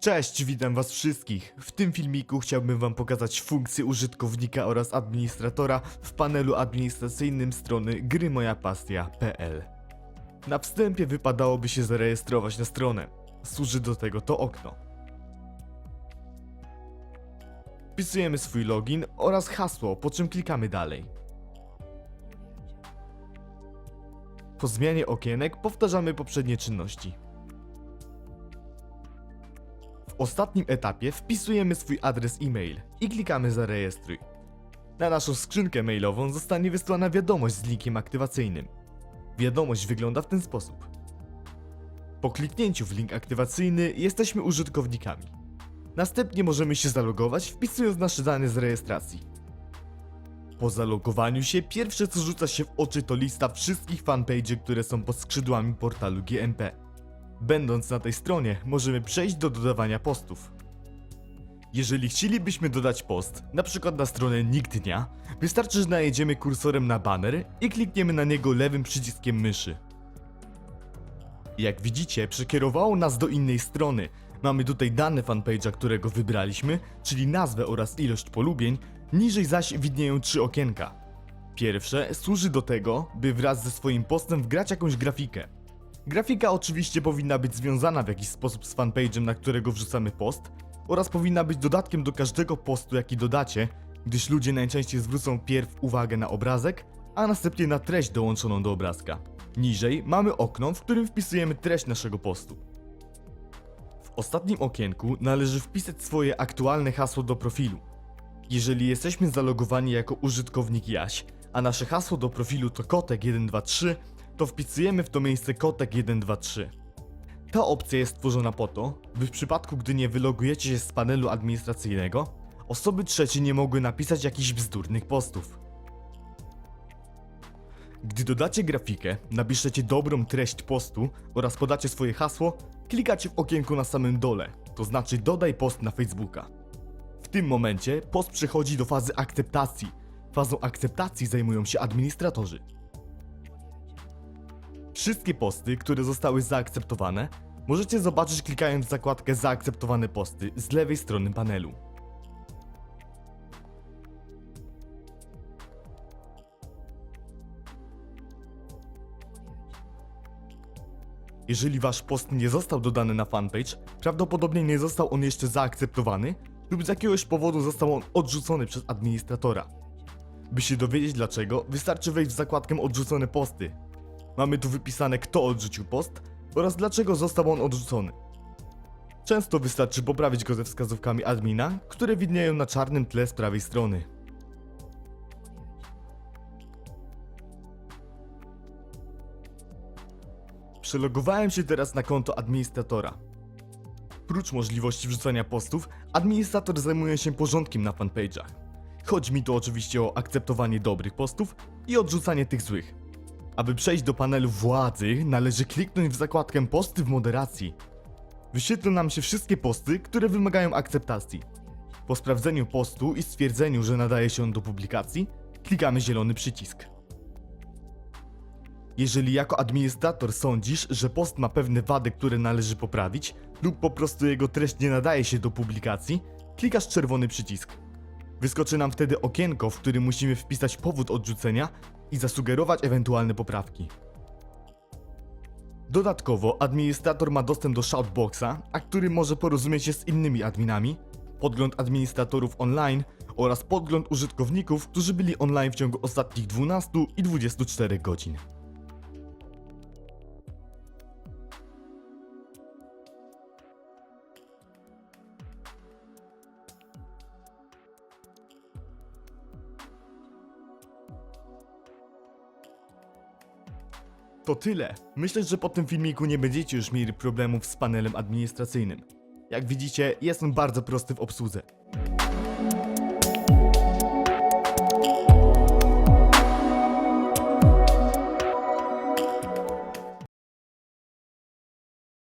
Cześć, witam was wszystkich. W tym filmiku chciałbym wam pokazać funkcję użytkownika oraz administratora w panelu administracyjnym strony grymojapastia.pl. Na wstępie wypadałoby się zarejestrować na stronę. Służy do tego to okno. Wpisujemy swój login oraz hasło, po czym klikamy dalej. Po zmianie okienek powtarzamy poprzednie czynności. Ostatnim etapie wpisujemy swój adres e-mail i klikamy zarejestruj. Na naszą skrzynkę mailową zostanie wysłana wiadomość z linkiem aktywacyjnym. Wiadomość wygląda w ten sposób. Po kliknięciu w link aktywacyjny jesteśmy użytkownikami. Następnie możemy się zalogować wpisując nasze dane z rejestracji. Po zalogowaniu się pierwsze co rzuca się w oczy to lista wszystkich fanpage'y, które są pod skrzydłami portalu GNP. Będąc na tej stronie, możemy przejść do dodawania postów. Jeżeli chcielibyśmy dodać post, na przykład na stronę Nick Dnia, wystarczy, że najedziemy kursorem na banner i klikniemy na niego lewym przyciskiem myszy. Jak widzicie, przekierowało nas do innej strony. Mamy tutaj dane fanpage'a, którego wybraliśmy, czyli nazwę oraz ilość polubień, niżej zaś widnieją trzy okienka. Pierwsze służy do tego, by wraz ze swoim postem wgrać jakąś grafikę. Grafika oczywiście powinna być związana w jakiś sposób z fanpage'em, na którego wrzucamy post oraz powinna być dodatkiem do każdego postu, jaki dodacie, gdyż ludzie najczęściej zwrócą pierw uwagę na obrazek, a następnie na treść dołączoną do obrazka. Niżej mamy okno, w którym wpisujemy treść naszego postu. W ostatnim okienku należy wpisać swoje aktualne hasło do profilu. Jeżeli jesteśmy zalogowani jako użytkownik Jaś, a nasze hasło do profilu to kotek123, to wpisujemy w to miejsce kotek123. Ta opcja jest stworzona po to, by w przypadku gdy nie wylogujecie się z panelu administracyjnego, osoby trzecie nie mogły napisać jakichś bzdurnych postów. Gdy dodacie grafikę, napiszecie dobrą treść postu oraz podacie swoje hasło, klikacie w okienku na samym dole, to znaczy dodaj post na Facebooka. W tym momencie post przechodzi do fazy akceptacji. Fazą akceptacji zajmują się administratorzy. Wszystkie posty, które zostały zaakceptowane, możecie zobaczyć klikając w zakładkę Zaakceptowane posty z lewej strony panelu. Jeżeli wasz post nie został dodany na fanpage, prawdopodobnie nie został on jeszcze zaakceptowany lub z jakiegoś powodu został on odrzucony przez administratora. By się dowiedzieć dlaczego, wystarczy wejść w zakładkę Odrzucone posty. Mamy tu wypisane kto odrzucił post oraz dlaczego został on odrzucony. Często wystarczy poprawić go ze wskazówkami admina, które widnieją na czarnym tle z prawej strony. Przelogowałem się teraz na konto administratora. Prócz możliwości wrzucania postów, administrator zajmuje się porządkiem na fanpage'ach. Chodzi mi tu oczywiście o akceptowanie dobrych postów i odrzucanie tych złych. Aby przejść do panelu władzy, należy kliknąć w zakładkę posty w moderacji. Wyświetlą nam się wszystkie posty, które wymagają akceptacji. Po sprawdzeniu postu i stwierdzeniu, że nadaje się on do publikacji, klikamy zielony przycisk. Jeżeli jako administrator sądzisz, że post ma pewne wady, które należy poprawić, lub po prostu jego treść nie nadaje się do publikacji, klikasz czerwony przycisk. Wyskoczy nam wtedy okienko, w którym musimy wpisać powód odrzucenia i zasugerować ewentualne poprawki. Dodatkowo administrator ma dostęp do shoutboxa, a który może porozumieć się z innymi adminami, podgląd administratorów online oraz podgląd użytkowników, którzy byli online w ciągu ostatnich 12 i 24 godzin. To tyle. Myślę, że po tym filmiku nie będziecie już mieli problemów z panelem administracyjnym. Jak widzicie, jest on bardzo prosty w obsłudze.